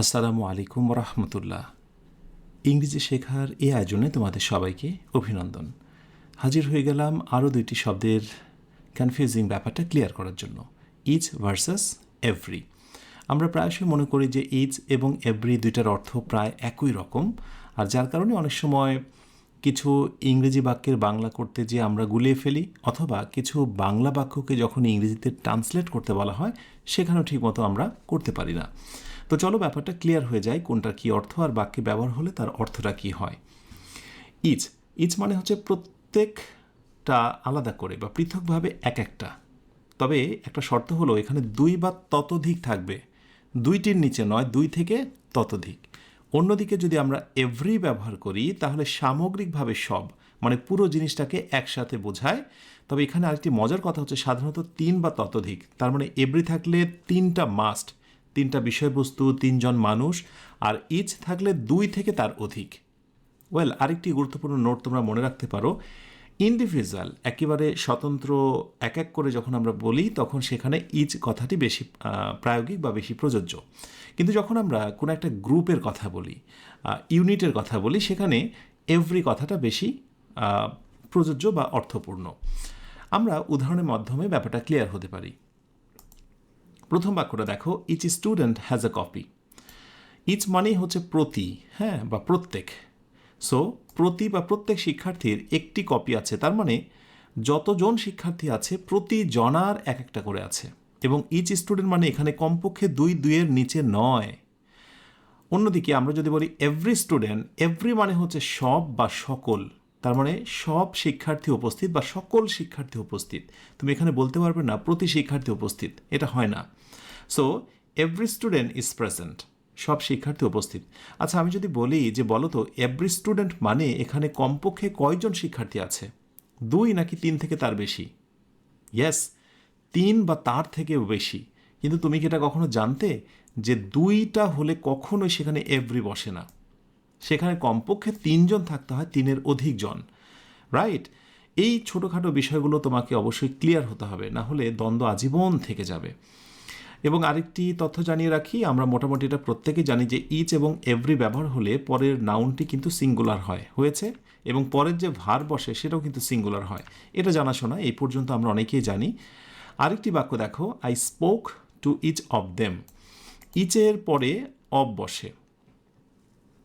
আসসালামু আলাইকুম রহমতুল্লাহ ইংরেজি শেখার এই আয়োজনে তোমাদের সবাইকে অভিনন্দন। হাজির হয়ে গেলাম আরও দুইটি শব্দের কনফিউজিং ব্যাপারটা ক্লিয়ার করার জন্য। ইচ ভার্সাস এভরি আমরা প্রায়শই মনে করি যে ইচ এবং এভরি দুইটার অর্থ প্রায় একই রকম। আর যার কারণে অনেক সময় কিছু ইংরেজি বাক্যের বাংলা করতে যে আমরা গুলিয়ে ফেলি অথবা কিছু বাংলা বাক্যকে যখন ইংরেজিতে ট্রান্সলেট করতে বলা হয়, সেখানেও ঠিকমতো আমরা করতে পারি না। তো চলো ব্যাপারটা ক্লিয়ার হয়ে যায় কোনটার কী অর্থ আর বাক্যে ব্যবহার হলে তার অর্থটা কী হয়। ইচ ইচ মানে হচ্ছে প্রত্যেকটা আলাদা করে বা পৃথকভাবে এক একটা। তবে একটা শর্ত হলো এখানে দুই বা ততোধিক থাকবে। দুইটির নিচে নয়, দুই থেকে ততোধিক। অন্যদিকে যদি আমরা এভরি ব্যবহার করি, তাহলে সামগ্রিকভাবে সব মানে পুরো জিনিসটাকে একসাথে বোঝায়। তবে এখানে আরেকটি মজার কথা হচ্ছে সাধারণত তিন বা ততোধিক। তার মানে এভরি থাকলে তিনটা মাস্ট তিনটা বিষয়বস্তু, তিনজন মানুষ, আর ইচ থাকলে দুই থেকে তার অধিক। ওয়েল, আরেকটি গুরুত্বপূর্ণ নোট তোমরা মনে রাখতে পারো। ইন্ডিভিজুয়াল, একেবারে স্বতন্ত্র, এক এক করে যখন আমরা বলি, তখন সেখানে ইচ কথাটি বেশি প্রায়োগিক বা বেশি প্রযোজ্য। কিন্তু যখন আমরা কোনো একটা গ্রুপের কথা বলি ইউনিটের কথা বলি, সেখানে এভরি কথাটা বেশি প্রযোজ্য বা অর্থপূর্ণ। আমরা উদাহরণের মাধ্যমে ব্যাপারটা ক্লিয়ার হতে পারি। প্রথম বাক্যটা দেখো each student has a copy each মানেই হচ্ছে প্রতি হ্যাঁ বা প্রত্যেক। সো প্রতি বা প্রত্যেক শিক্ষার্থীর একটি কপি আছে। তার মানে যতজন শিক্ষার্থী আছে, প্রতি জনার এক একটা করে আছে। এবং ইচ স্টুডেন্ট মানে এখানে কমপক্ষে দুই দুইয়ের নিচে নয়। অন্যদিকে আমরা যদি বলি এভরি স্টুডেন্ট এভরি মানে হচ্ছে সব বা সকল। তার মানে সব শিক্ষার্থী উপস্থিত বা সকল শিক্ষার্থী উপস্থিত। তুমি এখানে বলতে পারবে না, প্রতি শিক্ষার্থী উপস্থিত। এটা হয় না। So every student is present সব শিক্ষার্থী উপস্থিত। আচ্ছা আমি যদি বলি যে বলো তো এভরি স্টুডেন্ট মানে এখানে কমপক্ষে কয়জন শিক্ষার্থী আছে? দুই নাকি তিন থেকে তার বেশি? ইয়েস তিন বা তার থেকেও বেশি। কিন্তু তুমি কি এটা কখনো জানতে যে দুইটা হলে কখনোই সেখানে এভরি বসে না? সেখানে কমপক্ষে তিনজন থাকতে হয়, তিনের অধিক জন রাইট এই ছোটোখাটো বিষয়গুলো তোমাকে অবশ্যই ক্লিয়ার হতে হবে, না হলে দ্বন্দ্ব আজীবন থেকে যাবে। এবং আরেকটি তথ্য জানিয়ে রাখি, আমরা মোটামুটি এটা প্রত্যেকেই জানি যে ইচ এবং এভরি ব্যবহার হলে পরের নাউনটি কিন্তু সিঙ্গুলার হয়। হয়েছে? এবং পরের যে ভার বসে সেটাও কিন্তু সিঙ্গুলার হয়। এটা জানাশোনা, এই পর্যন্ত আমরা অনেকেই জানি। আরেকটি বাক্য দেখো I spoke to each of them ইচের পরে অফ বসে।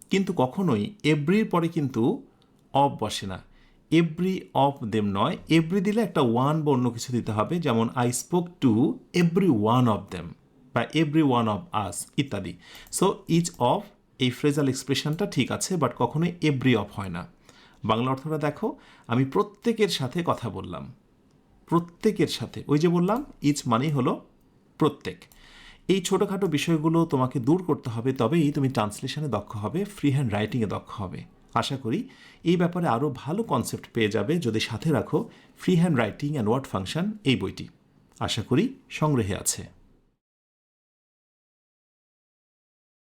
কিন্তু কখনোই এভরির পরে কিন্তু অফ বসে না। এভরি অফ দেম নয়। এভরি দিলে একটা ওয়ান বা অন্য কিছু দিতে হবে, যেমন I spoke to every one of them বা এভরি ওয়ান অফ আস ইত্যাদি। সো ইচ অফ এই ফ্রেজাল এক্সপ্রেশনটা ঠিক আছে, বাট কখনোই এভরি অফ হয় না। বাংলা অর্থটা দেখো, আমি প্রত্যেকের সাথে কথা বললাম। প্রত্যেকের সাথে। ওই যে বললাম, ইচ মানেই হলো প্রত্যেক। এই ছোটোখাটো বিষয়গুলো তোমাকে দূর করতে হবে, তবেই তুমি ট্রান্সলেশনে দক্ষ হবে ফ্রি হ্যান্ড রাইটিংয়ে দক্ষ হবে। আশা করি এই ব্যাপারে আরও ভালো কনসেপ্ট পেয়ে যাবে যদি সাথে রাখো free hand writing and word function এই বইটি। আশা করি সংগ্রহে আছে।